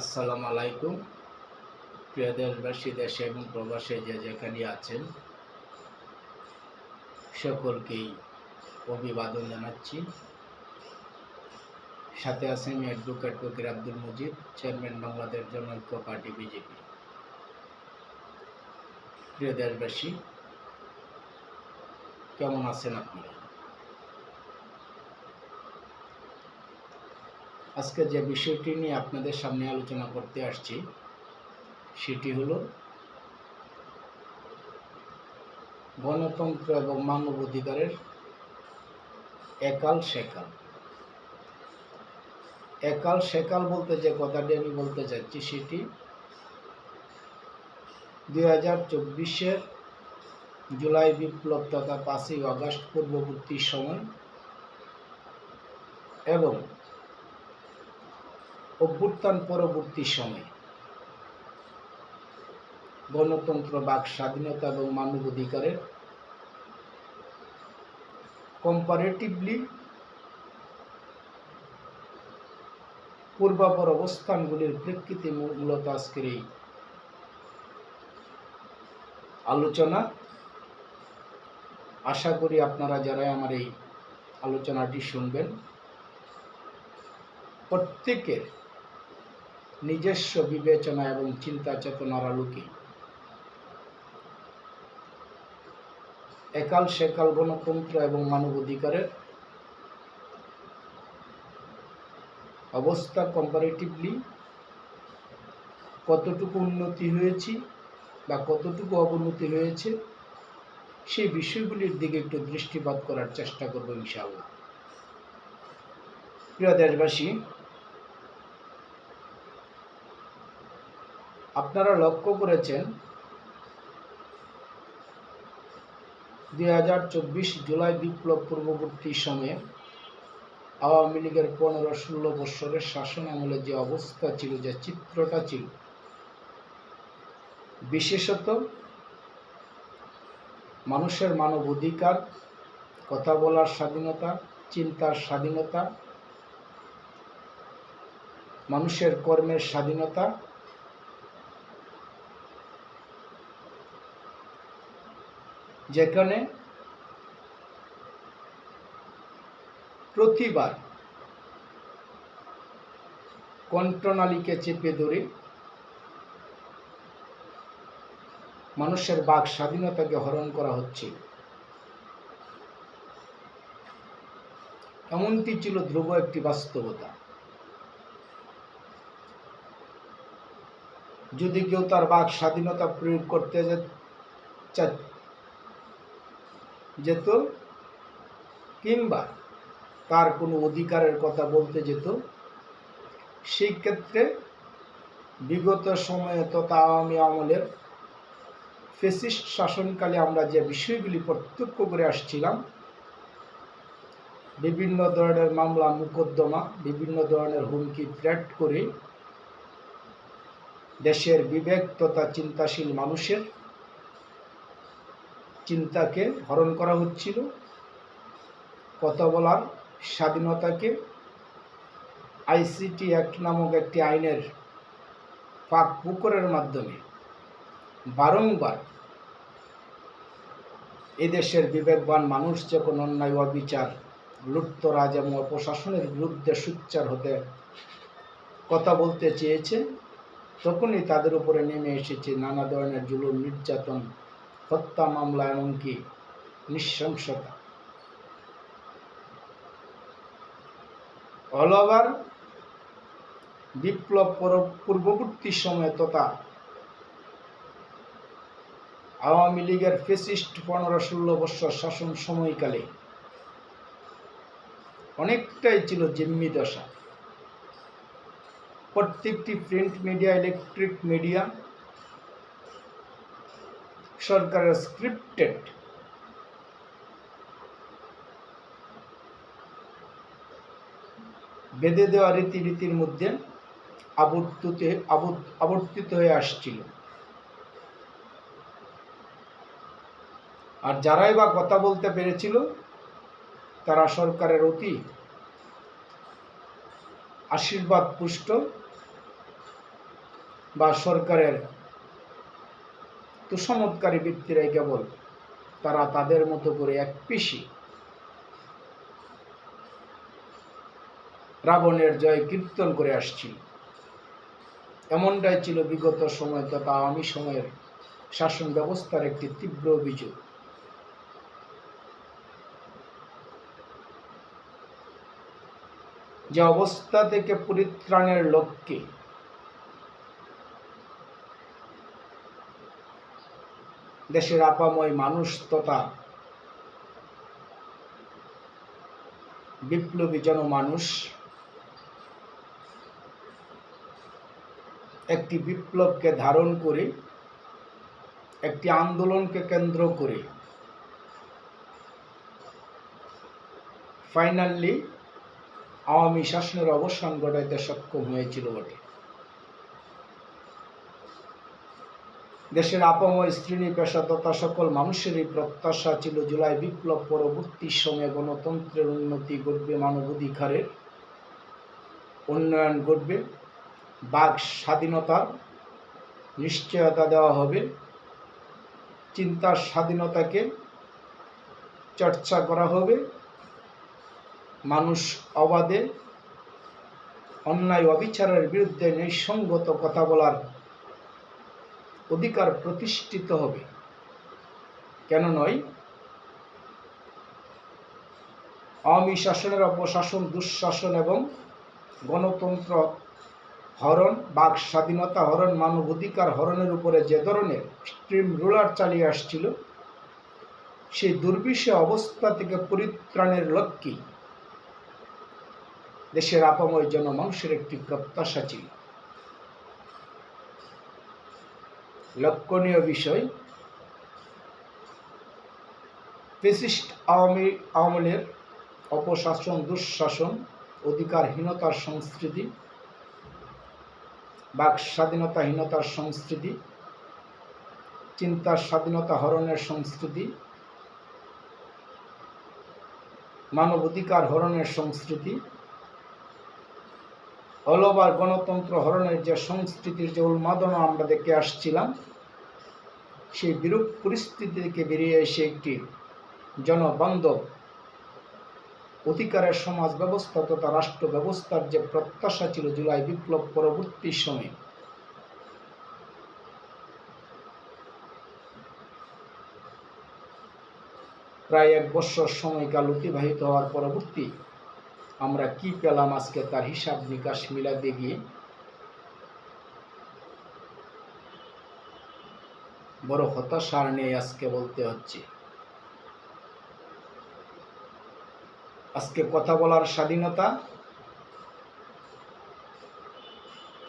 আসসালামু আলাইকুম প্রিয় দেশবাসী, দেশে এবং প্রবাসে যে যেখানে আছেন, সকলকেই অভিবাদন জানাচ্ছি। সাথে আছেন advocate Fakir Abdul Mujib chairman Bangladesh Janaikya party BJP. প্রিয় দেশবাসী, কেমন আছেন আপনারা? আজকে যে বিষয়টি নিয়ে আপনাদের সামনে আলোচনা করতে আসছি, সেটি হলো গণতন্ত্র এবং মানব অধিকারের একাল সেকাল। একাল সেকাল বলতে যে কথাটি আমি বলতে চাচ্ছি সেটি দুই হাজার চব্বিশের জুলাই বিপ্লব তথা পাঁচই আগস্ট পূর্ববর্তী সময় এবং অভ্যুত্থান পরবর্তী সময়ে। গণতন্ত্র, বাক স্বাধীনতা এবং মানবাধিকারের কম্পারেটিভলি পূর্বাপর অবস্থানগুলির প্রেক্ষিতে মূলত আজকের এই আলোচনা। আশা করি আপনারা যারা আমার এই আলোচনাটি শুনবেন, প্রত্যেকের নিজস্ব বিবেচনা এবং চিন্তা চেতনার আলোকে। একাল সেকাল গণতন্ত্র এবং মানবাধিকারের অবস্থা কম্পারেটিভলি কতটুকু উন্নতি হয়েছে বা কতটুকু অবনতি হয়েছে, সেই বিষয়গুলির দিকে একটু দৃষ্টিপাত করার চেষ্টা করব ইনশাআল্লাহ। প্রিয় দেশবাসী আপনারা লক্ষ্য করেছেন দুই হাজার চব্বিশ জুলাই বিপ্লব পূর্ববর্তী সময়ে আওয়ামী লীগের পনেরো ষোলো বৎসরের শাসন আমলে যে অবস্থা ছিল, যে চিত্রটা ছিল, বিশেষত মানুষের মানব অধিকার, কথা বলার স্বাধীনতা, চিন্তার স্বাধীনতা, মানুষের কর্মের স্বাধীনতা যেখানে প্রতিবার কণ্ঠনালীকে চেপে ধরে মানুষের বাক স্বাধীনতাকে হরণ করা হচ্ছে। এমনটি ছিল ধ্রুব একটি বাস্তবতা। যদি কেউ তার বাক স্বাধীনতা প্রয়োগ করতে যেত, কিংবা তার কোনো অধিকারের কথা বলতে যেত, সেই ক্ষেত্রে বিগত সময়ে তথা আওয়ামী আমলের ফেসিস্ট শাসনকালে আমরা যে বিষয়গুলি প্রত্যক্ষ করে আসছিলাম, বিভিন্ন ধরনের মামলা, মোকদ্দমা, বিভিন্ন ধরনের হুমকি থ্রেট করে দেশের বিবেক তথা চিন্তাশীল মানুষের চিন্তাকে হরণ করা হচ্ছিল, কথা বলার স্বাধীনতাকে। আইসিটি অ্যাক্ট নামক একটি আইনের পাক পুকুরের মাধ্যমে বারংবার এদেশের বিবেকবান মানুষ যখন অন্যায়, অবিচার লুপ্তরাজ এবং প্রশাসনের বিরুদ্ধে সুচ্চার হতে কথা বলতে চেয়েছে, তখনই তাদের উপরে নেমে এসেছে নানা ধরনের জুলুম, নির্যাতন হত্যা মামলা এমনকি নৃশংসতা। অল ওভার বিপ্লব পূর্ববর্তী সময়ে তথা আওয়ামী লীগের ফেসিস্ট পনেরো ষোলো বৎসর শাসন সময়কালে অনেকটাই ছিল জিম্মি দশা। প্রত্যেকটি প্রিন্ট মিডিয়া ইলেকট্রিক মিডিয়া সরকারের স্ক্রিপ্টেড বেঁধে দেওয়া রীতিনীতির মধ্যে আবর্তিত আবর্তিত হয়ে আসছিল। আর যারাই বা কথা বলতে পেরেছিল, তারা সরকারের অতি আশীর্বাদ পুষ্ট বা সরকারের তুসমৎকারী ব্যক্তিরাই কেবল তারা তাদের মতো করে এক পিসি। রাবণের জয় কীর্তন করে আসছিল। এমনটাই ছিল বিগত সময়, তথা আওয়ামী সময়ের শাসন ব্যবস্থার একটি তীব্র অভিযোগ। যে অবস্থা থেকে পরিত্রাণের লক্ষ্যে দেশের আপাময় মানুষ তথা বিপ্লবী জনমানুষ একটি বিপ্লবকে ধারণ করে, একটি আন্দোলনকে কেন্দ্র করে ফাইনালি আওয়ামী শাসনের অবসান ঘটাইতে সক্ষম হয়েছিল বটে। দেশের আপাময় শ্রেণি পেশা তথা সকল মানুষেরই প্রত্যাশা ছিল জুলাই বিপ্লব পরবর্তী সময়ে গণতন্ত্রের উন্নতি ঘটবে, মানবাধিকারের উন্নয়ন ঘটবে, বাক স্বাধীনতার নিশ্চয়তা দেওয়া হবে, চিন্তার স্বাধীনতাকে চর্চা করা হবে, মানুষ অবাধে অন্যায় অবিচারের বিরুদ্ধে নিঃসঙ্গত কথা বলার অধিকার প্রতিষ্ঠিত হবে। কেন নয়? আওয়ামী শাসনের অপশাসন, দুঃশাসন এবং গণতন্ত্র হরণ, বাক স্বাধীনতা হরণ মানবাধিকার হরণের উপরে যে ধরনের স্ট্রিম রুলার চালিয়ে আসছিল, সেই দুর্বিষে অবস্থা থেকে পরিত্রাণের লক্ষ্যে দেশের আপাময় জনমানুষের একটি প্রত্যাশা ছিল। লক্ষণীয় বিষয়। ফেসিস্ট আওয়ামী আমলের অপশাসন, দুঃশাসন, অধিকারহীনতার সংস্কৃতি, বাক স্বাধীনতাহীনতার সংস্কৃতি, চিন্তার স্বাধীনতা হরণের সংস্কৃতি, মানবাধিকার হরণের সংস্কৃতি অলবার গণতন্ত্র হরণের যে সংস্কৃতির যে উন্মাদনা আমরা দেখে আসছিলাম, সেই বিরূপ পরিস্থিতি থেকে বেরিয়ে এসে একটি জনবান্ধব অধিকারের সমাজ ব্যবস্থা তথা রাষ্ট্র ব্যবস্থার যে প্রত্যাশা ছিল জুলাই বিপ্লব পরবর্তী সময়ে। প্রায় এক বছর সময়কাল অতিবাহিত হওয়ার পরবর্তী আমরা কি পেলাম আজকে তার হিসাব নিকাশ মিলাতে গিয়ে? বড় হতাশার নেই আজকে বলতে হচ্ছে। আজকে কথা বলার স্বাধীনতা,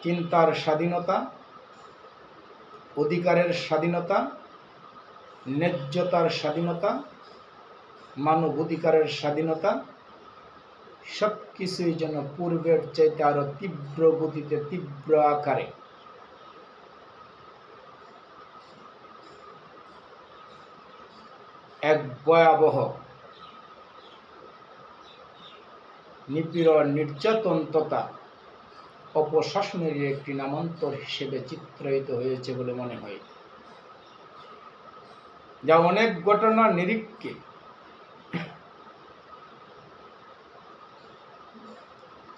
চিন্তার স্বাধীনতা, অধিকারের স্বাধীনতা, ন্যায্যতার স্বাধীনতা, মানব অধিকারের স্বাধীনতা সব কিছুই যেন পূর্বের চাইতে আরও তীব্র গতিতে, তীব্র আকারে। এক ভয়াবহ নিপীড়ন নির্যাতন তথা অপশাসনের একটি নামান্তর হিসেবে চিত্রায়িত হয়েছে বলে মনে হয়। যা অনেক ঘটনা নিরীক্ষে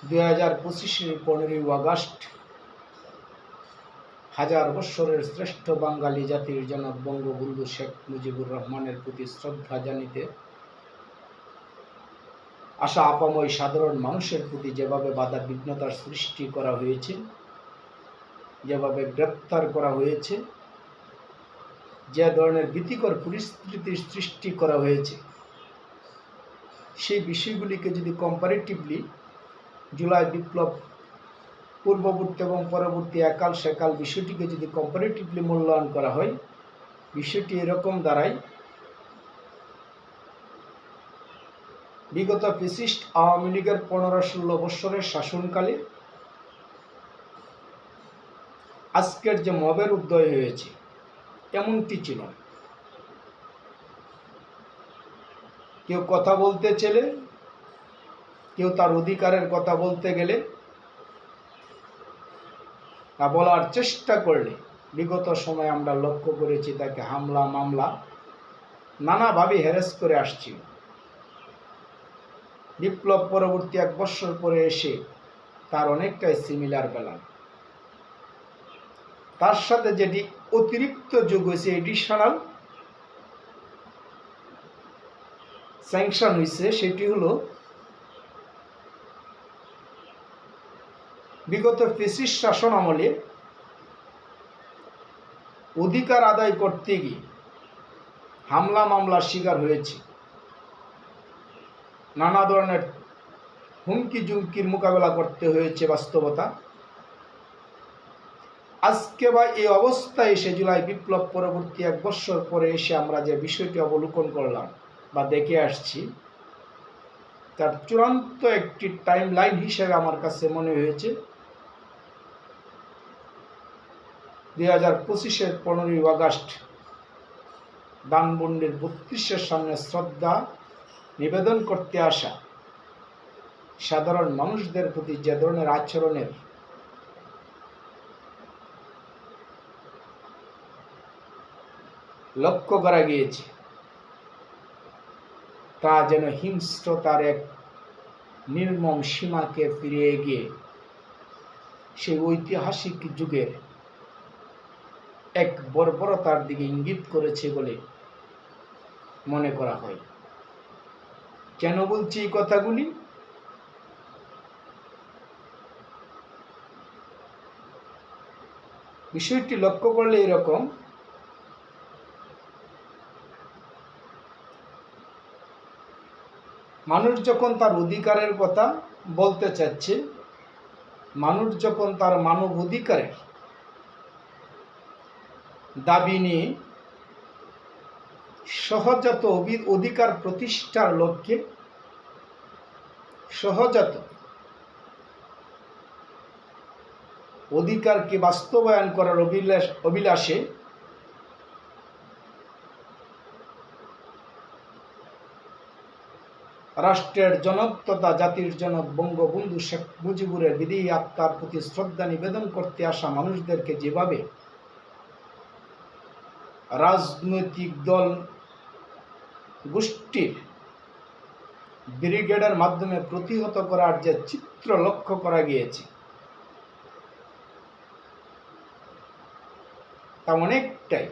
হাজার পঁচিশের পনেরোই আগস্ট হাজার বৎসরের শ্রেষ্ঠ বাঙালি জাতির জনক বঙ্গবন্ধু শেখ মুজিবুর রহমানের প্রতি শ্রদ্ধা জানিতে আশা আপাময় সাধারণ মানুষের প্রতি যেভাবে বাধা বিঘ্নতার সৃষ্টি করা হয়েছে, যেভাবে গ্রেপ্তার করা হয়েছে, যে ধরনের ভীতিকর পরিস্থিতির সৃষ্টি করা হয়েছে, সেই বিষয়গুলিকে যদি কম্পারেটিভলি জুলাই বিপ্লব পূর্ববর্তী এবং পরবর্তী একাল সেকাল বিষয়টিকে যদি কম্পারেটিভলি মূল্যায়ন করা হয়, বিষয়টি এরকম দাঁড়ায়, বিগত ফেসিস্ট আওয়ামী লীগের পনেরো ষোলো বৎসরের শাসনকালে আজকের যে মবের উদয় হয়েছে, এমনটি ছিল কেউ কথা বলতে চেলে কেউ তার অধিকারের কথা বলতে গেলে তা বলার চেষ্টা করলে, বিগত সময় আমরা লক্ষ্য করেছি তাকে হামলা, মামলা নানাভাবে হ্যারেস করে আসছিল। বিপ্লব পরবর্তী এক বছর পরে এসে তার অনেকটাই সিমিলার পেলাম তার সাথে যেটি অতিরিক্ত যোগ হয়েছে এডিশনাল স্যাংশন হয়েছে, সেটি হলো বিগত ফেসিস শাসন আমলে অধিকার আদায় করতে গিয়ে হামলা মামলার শিকার হয়েছে। নানা ধরনের হুমকি জুমকির মোকাবেলা করতে হয়েছে বাস্তবতা। আজকে বা এই অবস্থায় এসে জুলাই বিপ্লব পরবর্তী এক বছর পরে এসে আমরা যে বিষয়টি অবলোকন করলাম বা দেখে আসছি, তার চূড়ান্ত একটি টাইম লাইন হিসেবে আমার কাছে মনে হয়েছে দুই হাজার পঁচিশের পনেরোই আগস্ট দানবন্ডির বত্রিশের সামনে শ্রদ্ধা, নিবেদন করতে আসা সাধারণ মানুষদের প্রতি যে ধরনের আচরণের লক্ষ্য করা গিয়েছে, তা যেন হিংস্রতার এক নির্মম সীমাকে ফিরিয়ে গিয়ে সেই ঐতিহাসিক যুগের এক বর্বরতার দিকে ইঙ্গিত করেছে বলে মনে করা হয়। কেন বলছি এই কথাগুলি? বিষয়টি লক্ষ্য করলে এরকম। মানুষ যখন তার অধিকারের কথা বলতে চাচ্ছে, মানুষ যখন তার মানব অধিকারের দাবি নিয়ে সহজাত অধিকার প্রতিষ্ঠার লক্ষ্যে সহজাত অধিকারকে বাস্তবায়ন করার অভিলাষ অভিলাষে রাষ্ট্রের জনক তথা জাতির জনক বঙ্গবন্ধু শেখ মুজিবুরের বিধি আত্মার প্রতি শ্রদ্ধা নিবেদন করতে আসা মানুষদেরকে যেভাবে রাজনৈতিক দল গোষ্ঠীর ব্রিগেডের মাধ্যমে প্রতিহত করার যে চিত্র লক্ষ্য করা গিয়েছে, তা অনেকটাই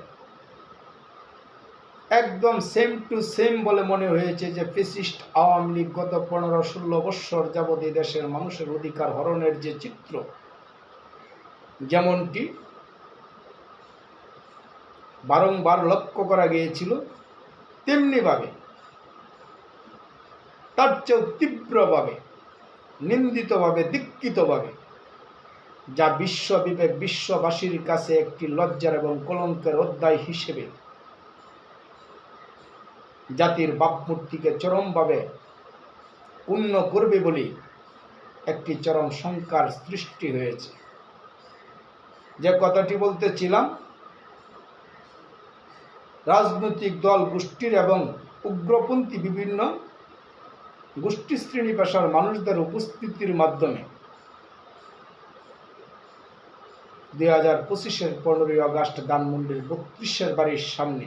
একদম সেম টু সেম বলে মনে হয়েছে যে ফেসিস্ট আওয়ামী লীগ গত পনেরো ষোলো বৎসর এই দেশের মানুষের অধিকার হরণের যে চিত্র, যেমনটি বারংবার লক্ষ্য করা গিয়েছিল তেমনিভাবে তার চেয়েও তীব্রভাবে নিন্দিতভাবে দীক্ষিতভাবে যা বিশ্ব বিবেক বিশ্ববাসীর কাছে একটি লজ্জার এবং কলঙ্কের অধ্যায় হিসেবে জাতির বাপমূর্তিকে চরমভাবে পূর্ণ করবে বলে একটি চরম শঙ্কার সৃষ্টি হয়েছে। যে কথাটি বলতেছিলাম রাজনৈতিক দল গোষ্ঠীর এবং উগ্রপন্থী বিভিন্ন গোষ্ঠী শ্রেণি পেশার মানুষদের উপস্থিতির মাধ্যমে দুই হাজার পঁচিশের পনেরোই আগস্ট ধানমন্ডির বত্রিশের বাড়ির সামনে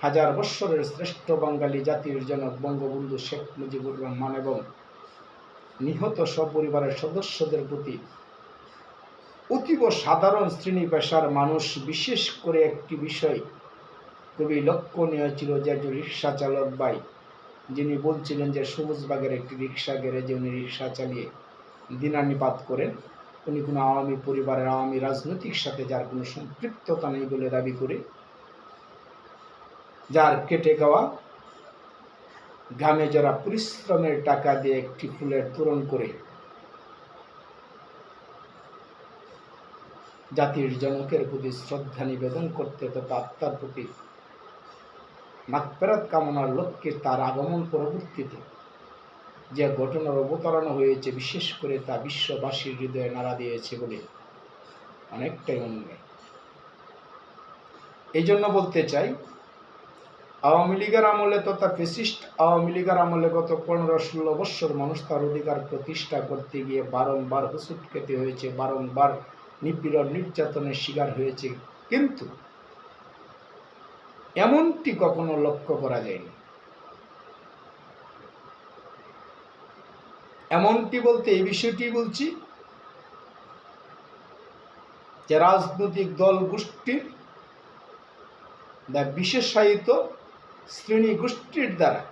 হাজার বৎসরের শ্রেষ্ঠ বাঙালি জাতির জনক বঙ্গবন্ধু শেখ মুজিবুর রহমান এবং নিহত সপরিবারের সদস্যদের প্রতি অতীব সাধারণ শ্রেণি পেশার মানুষ, বিশেষ করে একটি বিষয় খুবই লক্ষণীয় ছিল যে একজন রিক্সা চালক ভাই, যিনি বলছিলেন যে সবুজবাগের একটি রিক্সা গ্যারেজে উনি রিক্সা চালিয়ে দিনানিপাত করেন। উনি কোনো আওয়ামী পরিবারের, আওয়ামী রাজনৈতিক সাথে যার কোনো সম্পৃক্ততা নেই বলে দাবি করে যার কেটে গাওয়া গ্রামে যারা পরিশ্রমের টাকা দিয়ে একটি ফুলের তোরণ করে জাতির জনকের প্রতি শ্রদ্ধা নিবেদন করতে তথা আত্মার প্রতি মাকফেরাত কামনার লক্ষ্যে তার আগমন পরবর্তীতে যে ঘটনার অবতারণ হয়েছে, বিশেষ করে তা বিশ্ববাসীর হৃদয়ে নাড়া দিয়েছে বলে অনেকটাই অনুযায়ী এই জন্য বলতে চাই, আওয়ামী লীগের আমলে তথা ফেসিস্ট আওয়ামী লীগের আমলে গত পনেরো ষোলো বৎসর মানুষ তার অধিকার প্রতিষ্ঠা করতে গিয়ে বারংবার হুসুট খেতে হয়েছে, বারংবার নিপীড়ন, নির্যাতনের শিকার হয়েছে। কিন্তু এমনটি কখনো লক্ষ্য করা যায়নি। এমনটি বলতে এই বিষয়টি বলছি যে রাজনৈতিক দল গোষ্ঠীর বা বিশেষায়িত শ্রেণি গোষ্ঠীর দ্বারা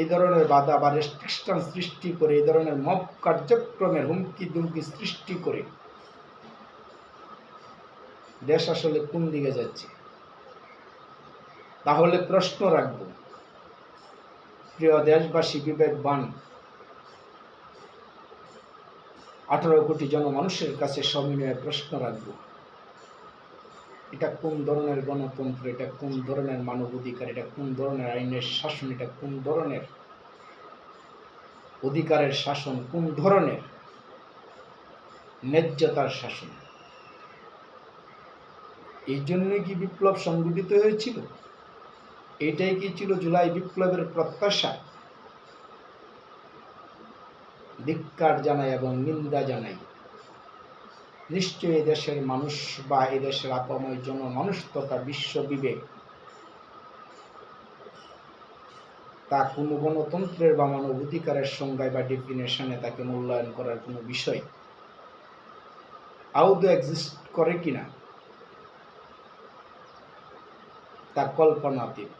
এই ধরনের বাধা বা রেস্ট্রিকশন সৃষ্টি করে, এই ধরনের মব কার্যক্রমের হুমকি দুমকি সৃষ্টি করে, দেশ আসলে কোন দিকে যাচ্ছে? তাহলে প্রশ্ন রাখব, প্রিয় দেশবাসী, বিবেকবান, আঠারো কোটি জনমানুষের কাছে সমিনয়ে প্রশ্ন রাখব। এটা কোন ধরনের গণতন্ত্র? এটা কোন ধরনের মানবাধিকার? এটা কোন ধরনের আইনের শাসন? এটা কোন ধরনের অধিকারের শাসন? কোন ধরনের ন্যায্যতার শাসন? এই জন্যই কি বিপ্লব সংগঠিত হয়েছিল? এটাই কি ছিল জুলাই বিপ্লবের প্রত্যাশা? ধিক্কার জানাই এবং নিন্দা জানাই। নিশ্চয়ই দেশের মানুষ বা এদেশের আপাময় জনমানুষ তথা বিশ্ব বিবেক। তা কোনো গণতন্ত্রের বা মানব অধিকারের সংজ্ঞায় বা ডেফিনেশনে তাকে মূল্যায়ন করার কোনো বিষয়? আউদো এক্সিস্ট করে কিনা তা কল্পনাতীত।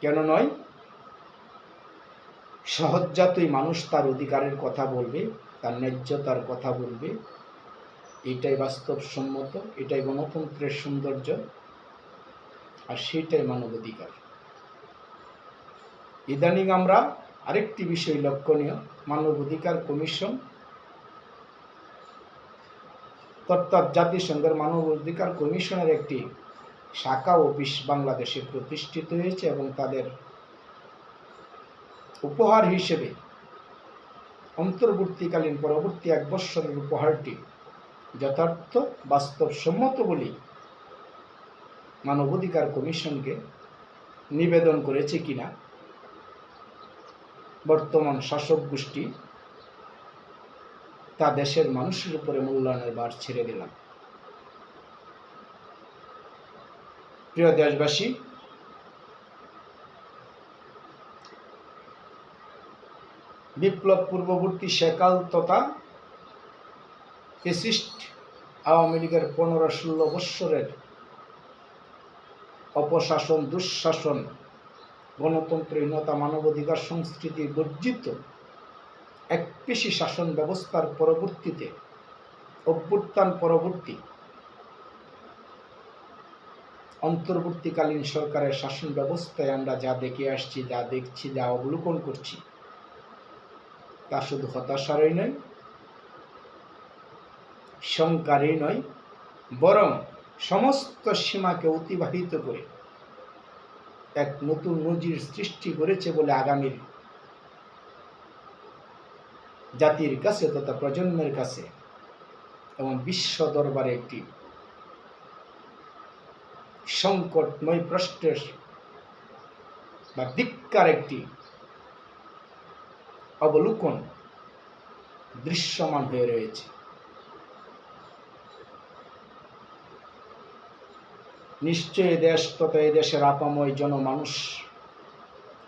কেন নয়? সহজজাতই মানুষ তার অধিকারের কথা বলবে, তার ন্যায্যতার কথা বলবে এটাই বাস্তবসম্মত, এটাই গণতন্ত্রের সৌন্দর্য, আর সেটাই মানবাধিকার। ইদানিং আমরা আরেকটি বিষয় লক্ষণীয়, মানবাধিকার কমিশন, অর্থাৎ জাতিসংঘের মানবাধিকার কমিশনের একটি শাখা অফিস বাংলাদেশে প্রতিষ্ঠিত হয়েছে এবং তাদের উপহার হিসেবে অন্তর্বর্তীকালীন পরবর্তী এক বৎসরের উপহারটি যথার্থ বাস্তবসম্মত বলেই মানবাধিকার কমিশনকে নিবেদন করেছে কিনা, বর্তমান শাসক গোষ্ঠী তা দেশের মানুষের উপরে মূল্যায়নের বার ছেড়ে দিলাম। প্রিয় দেশবাসী, বিপ্লব পূর্ববর্তী সেকাল তথা ফেসিস্ট আওয়ামী লীগের পনেরো ষোলো বৎসরের অপশাসন, দুঃশাসন গণতন্ত্রহীনতা মানবাধিকার সংস্কৃতি বর্জিত এক পেশি শাসন ব্যবস্থার পরবর্তীতে, অভ্যুত্থান পরবর্তী অন্তর্বর্তীকালীন সরকারের শাসন ব্যবস্থায় আমরা যা দেখে আসছি, যা দেখছি, যা অবলোকন করছি, তা শুধু হতাশারই নয় শঙ্কারই নয়, বরং সমস্ত সীমাকে অতিবাহিত করে এক নতুন নজির সৃষ্টি করেছে বলে আগামীর জাতির কাছে তথা প্রজন্মের কাছে এবং বিশ্ব দরবারে একটি সংকটময় প্রশ্নের বা দিক্কার একটি অবলোকন দৃশ্যমান হয়ে রয়েছে। নিশ্চয়ই দেশ তথা এই দেশের আপাময় জনমানুষ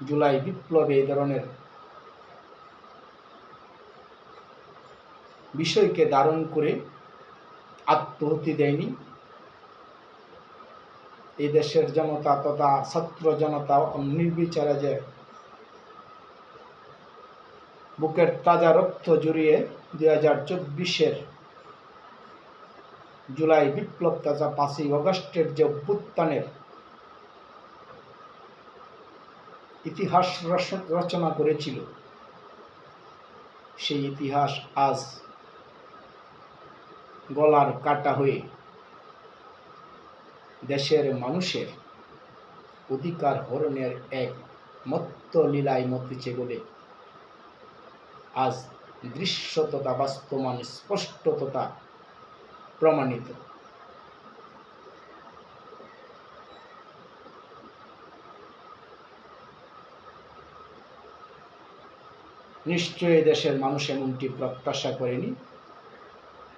জুলাই বিপ্লবে এই ধরনের বিষয়কে ধারণ করে আত্মহতি দেয়নি। এই দেশের জনতা তথা ছাত্র জনতা নির্বিচারে যে বুকের তাজা রক্ত জড়িয়ে দুই হাজার চব্বিশের জুলাই বিপ্লব তাজা পাঁচই অগস্টের যে অভ্যুত্থানের ইতিহাস রচনা করেছিল, সেই ইতিহাস আজ গলার কাটা হয়ে দেশের মানুষের অধিকার হরণের এক মত্ত লীলায় মতিছে বলে আজ দৃশ্যততা স্পষ্টততা প্রমাণিত। নিশ্চয়ই দেশের মানুষ এমনটি প্রত্যাশা করেনি।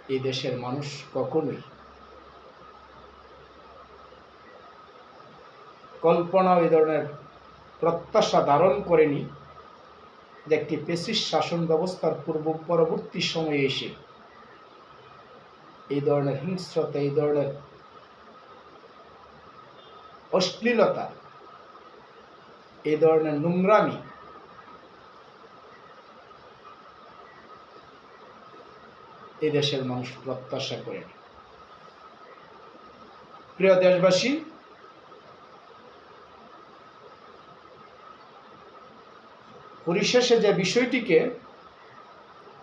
এই দেশের মানুষ কখনোই কল্পনা এই ধরনের প্রত্যাশা ধারণ করেনি যে একটি পেশিস শাসন ব্যবস্থার পূর্ব পরবর্তী সময়ে এসে এই ধরনের হিংস্রতা, এই ধরনের অশ্লীলতা, এই ধরনের নোংরামি এই দেশের মানুষ প্রত্যাশা করে প্রিয় দেশবাসী, পরিশেষে যে বিষয়টিকে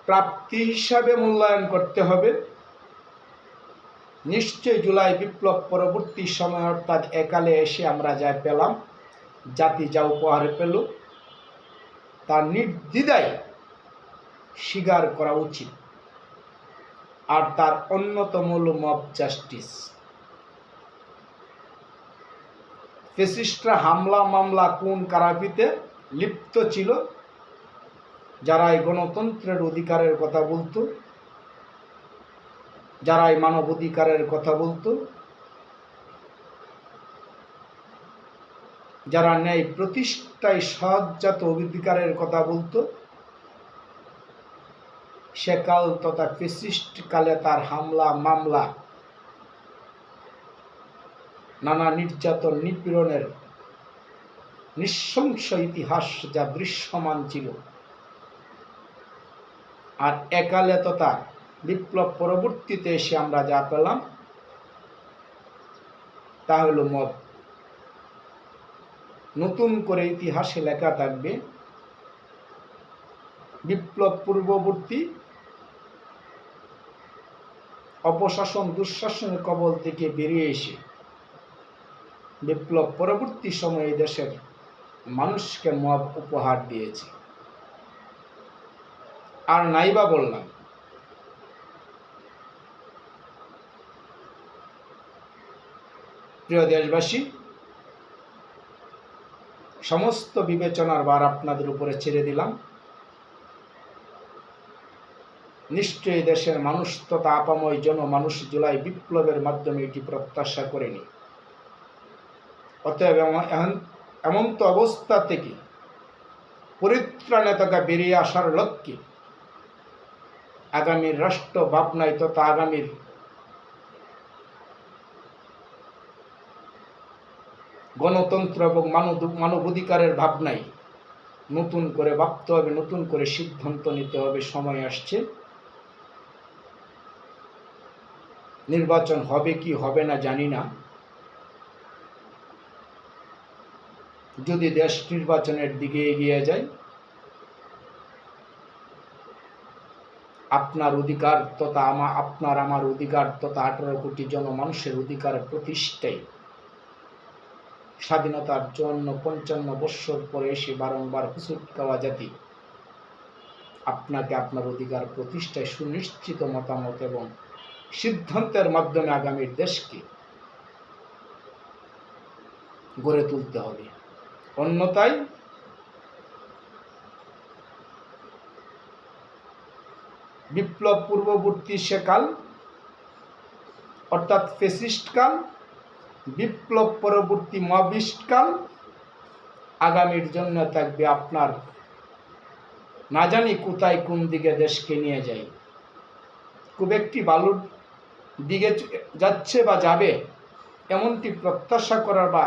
প্রাপ্তি হিসাবে মূল্যায়ন করতে হবে নিশ্চয় জুলাই বিপ্লব পরবর্তী সময় অর্থাৎ একালে এসে আমরা যা পেলাম, জাতি যা উপহারে পেল তার নির্দ্বিধায় স্বীকার করা উচিত। আর তার অন্যতম হল মব জাস্টিস ফেসিস্টরা হামলা মামলা কোন কারাপিতে লিপ্ত ছিল, যারা এই গণতন্ত্রের অধিকারের কথা বলতো। যারা এই মানব অধিকারের কথা বলতো, যারা ন্যায় প্রতিষ্ঠায় সহজাত অধিকারের কথা বলতো, সেকাল তথা কালে তার হামলা, মামলা, নানা নির্যাতন, নিপীড়নের নিঃশংস ইতিহাস যা দৃশ্যমান ছিল। আর একালে তথা বিপ্লব পরবর্তীতে এসে আমরা যা পেলাম, তা হলো মত। নতুন করে ইতিহাসে লেখা থাকবে, বিপ্লব পূর্ববর্তী অপশাসন দুঃশাসনের কবল থেকে বেরিয়ে এসে বিপ্লব পরবর্তী সময়ে দেশের মানুষকে মব উপহার দিয়েছে। আর নাইবা বললাম প্রিয় দেশবাসী, সমস্ত বিবেচনার বার আপনাদের উপরে ছেড়ে দিলাম। নিশ্চয়ই দেশের মানুষ তথা আপাময় জনমানুষ জুলাই বিপ্লবের মাধ্যমে এটি প্রত্যাশা করেনি। অতএব এমন তো অবস্থা থেকে পরিত্রাণে তথা বেরিয়ে আসার লক্ষ্যে আগামীর রাষ্ট্র ভাবনায় তথা আগামীর গণতন্ত্র এবং মানব মানবাধিকারের ভাবনায় নতুন করে ভাবতে হবে, নতুন করে সিদ্ধান্ত নিতে হবে, সময় আসছে। নির্বাচন হবে কি হবে না জানি না। যদি দেশ নির্বাচনের দিকে এগিয়ে যায়, আপনার অধিকার তথা আমা, আপনার আমার অধিকার তথা আঠারো কোটি জনমানুষের অধিকার প্রতিষ্ঠায় স্বাধীনতার চুয়ান্ন, পঞ্চান্ন বৎসর পরে এসে বারংবার হুসুট খাওয়া জাতি। আপনাকে আপনার অধিকার প্রতিষ্ঠায় সুনিশ্চিত মতামত এবং সিদ্ধান্তের মাধ্যমে আগামীর দেশকে গড়ে তুলতে হবে। অন্যথায় বিপ্লব পূর্ববর্তী সেকাল অর্থাৎ ফেসিস্টকাল বিপ্লব পরবর্তী মহাবিষ্টকাল আগামীর জন্য থাকবে আপনার। না জানি কোথায় কোন দিকে দেশকে নিয়ে যাই খুব একটি বালুর দিকে যাচ্ছে বা যাবে এমনটি প্রত্যাশা করার বা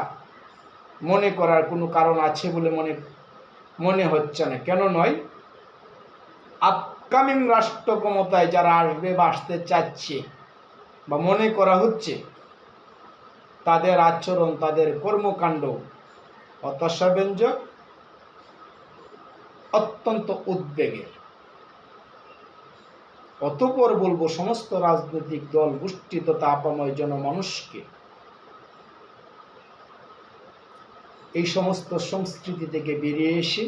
মনে করার কোনো কারণ আছে বলে মনে মনে হচ্ছে না। কেন নয়? আপকামিং রাষ্ট্র ক্ষমতায় যারা আসবে বা আসতে চাচ্ছে বা মনে করা হচ্ছে তাদের আচরণ, তাদের কর্মকাণ্ড হতাশাব্যঞ্জক অত্যন্ত উদ্বেগের। অতপর বলব, সমস্ত রাজনৈতিক দল গোষ্ঠী তথা আপাময় জনমানুষকে এই সমস্ত সংস্কৃতি থেকে বেরিয়ে এসে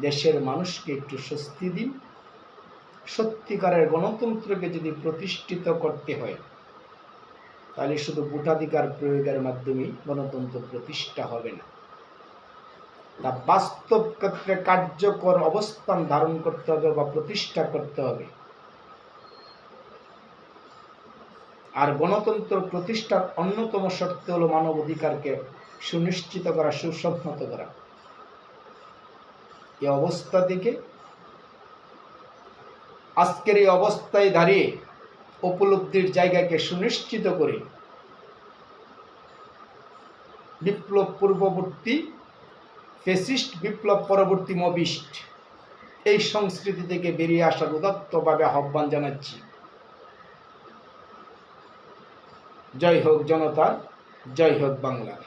দেশের মানুষকে একটু স্বস্তি দিন। সত্যিকারের গণতন্ত্রকে যদি প্রতিষ্ঠিত করতে হয় তাহলে শুধু ভোটাধিকার প্রয়োগের মাধ্যমেই গণতন্ত্র প্রতিষ্ঠা হবে না। তা বাস্তব ক্ষেত্রে কার্যকর অবস্থান ধারণ করতে হবে বা প্রতিষ্ঠা করতে হবে। আর গণতন্ত্র প্রতিষ্ঠার অন্যতম শর্ত হল মানব অধিকারকে সুনিশ্চিত করা, সুসংহত করা। এই অবস্থা থেকে আজকের এই অবস্থায় দাঁড়িয়ে উপলব্ধির জায়গাকে সুনিশ্চিত করে বিপ্লব পূর্ববর্তী ফেসিস্ট, বিপ্লব পরবর্তী মবিষ্ট এই সংস্কৃতি থেকে বেরিয়ে আসার উদাত্তভাবে আহ্বান জানাচ্ছি। জয় হোক জনতা জয় হোক বাংলার।